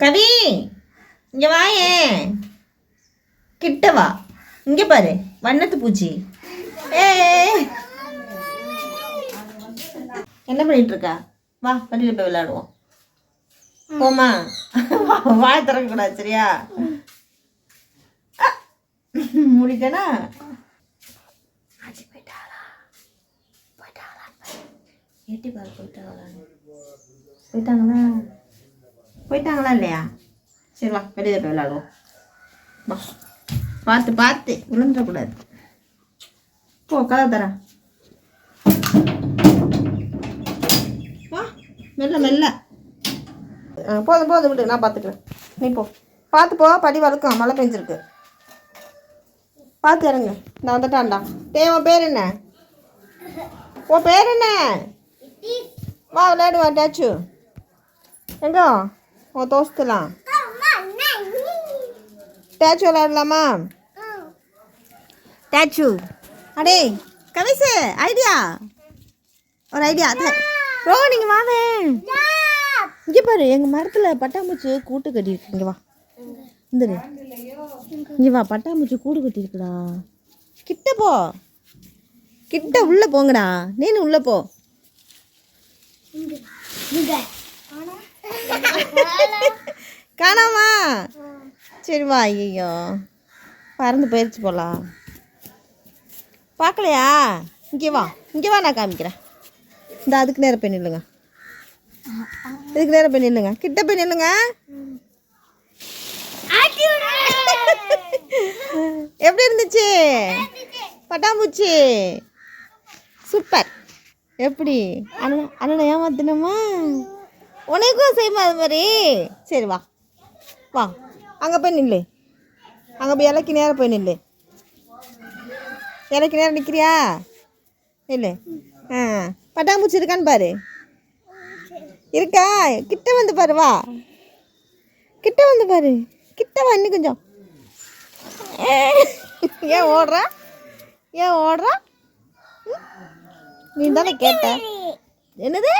கவி இங்கே வாயே கிட்ட வா இங்கே பாரு வண்ணத்து பூச்சி ஏ என்ன பண்ணிட்டு இருக்கா வா வெளியில போய் விளையாடுவோம் போமா வாய் திறக்கக்கூடாது சரியா முடிக்கனா எட்டி பாரு போயிட்டாங்களா போயிட்டாங்களா இல்லையா? சரி வா வெளியே போய் விளையாடுவோம். வா. பார்த்து பார்த்து விழுந்துடக்கூடாது. போ கதை தரேன். வா மெல்ல மெல்ல. போதும் போதும் விடு நான் பார்த்துக்கிறேன். நீ போ. பார்த்து போ படி வழுக்கும் மழை பெஞ்சிருக்கு. பார்த்து இறங்க. நான் வந்துட்டான்டா. டே உன் பேர் என்ன? உன் பேர் என்ன? வா விளையாடுவா டேச்சு. எங்க? உன் தோஸ்துலாம் டேச்சு விளையாடலாமா? டேச்சு அடே கவிசு ஐடியா ஒரு ஐடியா ரோ நீங்கள் வாவே இங்கே பாரு எங்கள் மரத்தில் பட்டாம்பூச்சி கூட்டு கட்டியிருக்கு. இங்கே வா. இந்த இங்கே வா பட்டாம்பூச்சி கூடு கட்டியிருக்குடா. கிட்ட போ. கிட்ட உள்ளே போங்கடா. நீனு உள்ளே போ. காணாமா? சரி வா ஐயோ பறந்து போயிடுச்சு போலாம் பார்க்கலையா? இங்கே வா. இங்கே வா நான் காமிக்கிறேன். இந்த அதுக்கு நேரம் போய் நில்லுங்க. இதுக்கு நேரம் போய் நில்லுங்க. கிட்ட போய் நில்லுங்க. எப்படி இருந்துச்சு? பட்டாம்பூச்சி. சூப்பர். எப்படி? அண்ணன் அண்ணனை ஏமாத்தினோமா? உனக்கும் செய்யுமா அது மாதிரி. சரி வா. வா. அங்கே போய் நில்லு. அங்கே போய் இலைக்கு நேரம் போய் நில்லு. இலைக்கு நேரம் நிற்கிறியா நில்லு. ஆ. பட்டாம்பூச்சி இருக்கான்னு பாரு. இருக்கா? கிட்ட வந்து பாரு வா. கிட்ட வந்து பாரு. கிட்ட வா இன்னும் கொஞ்சம். ஏன் ஓடுறா? ஏன் ஓடுறா? ம்? நீ தானே கேட்ட. என்னது?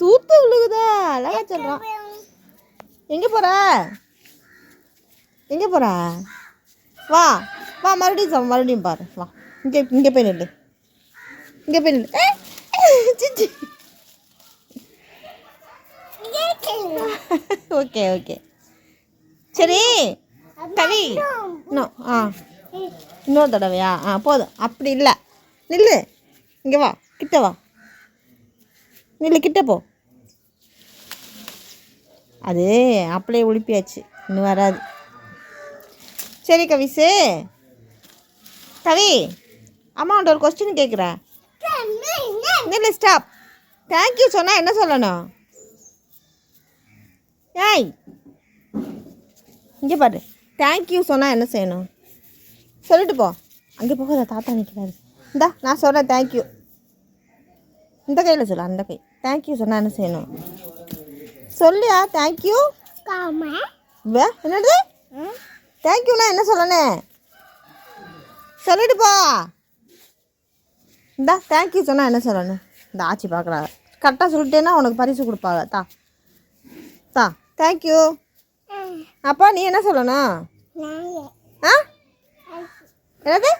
தூத்து விழுகுதா. அழகா சொல்றான் எங்க போற? எங்க போற? வா வா மறுபடியும் மறுபடியும் பாரு. வா இங்க இங்க போய் நில்லு. இங்க போய் நில்லு. சிச்சி. Okay okay. சரி கவி. இன்னும் ஆ. இன்னொரு தடவையா? ஆ போதும். அப்படி இல்லை. நில்லு. இங்கே வா கிட்ட வா. இல்லை கிட்ட போ. அது அப்படியே உழுப்பியாச்சு இன்னும் வராது. சரி கவிசு. கவி அம்மா ஒரு கொஸ்டின் கேட்குறேன் இல்லை ஸ்டாப் தேங்க்யூ சொன்னால் என்ன சொல்லணும்? ஏய் இங்கே பாரு. தேங்க்யூ சொன்னால் என்ன செய்யணும்? சொல்லிட்டு போ. அங்கே போகாத தாத்தா நிற்கிறாரு இந்தா நான் சொல்கிறேன் தேங்க்யூ இந்த கையில் சொல்லு அந்த கை. தேங்க்யூ சொன்னால் என்ன செய்யணும்? சொல்லியா? தேங்க்யூ வே என்னது? தேங்க்யூனா என்ன சொல்லணும் சொல்லிட்டு போ. இந்தா தேங்க்யூ சொன்னால் என்ன சொல்லணும் இந்த ஆச்சி பார்க்குறா கரெக்டாக சொல்லிட்டேன்னா உனக்கு பரிசு கொடுப்பாங்க. தா. தா. தேங்க்யூ அப்பா நீ என்ன சொல்லணும்? ஆ? என்னது?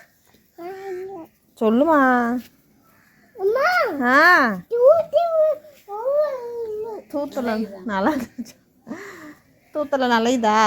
சொல்லுமா. ஆ தூத்தல நல்லா இருந்துச்சு. தூத்தல நல்லா இதா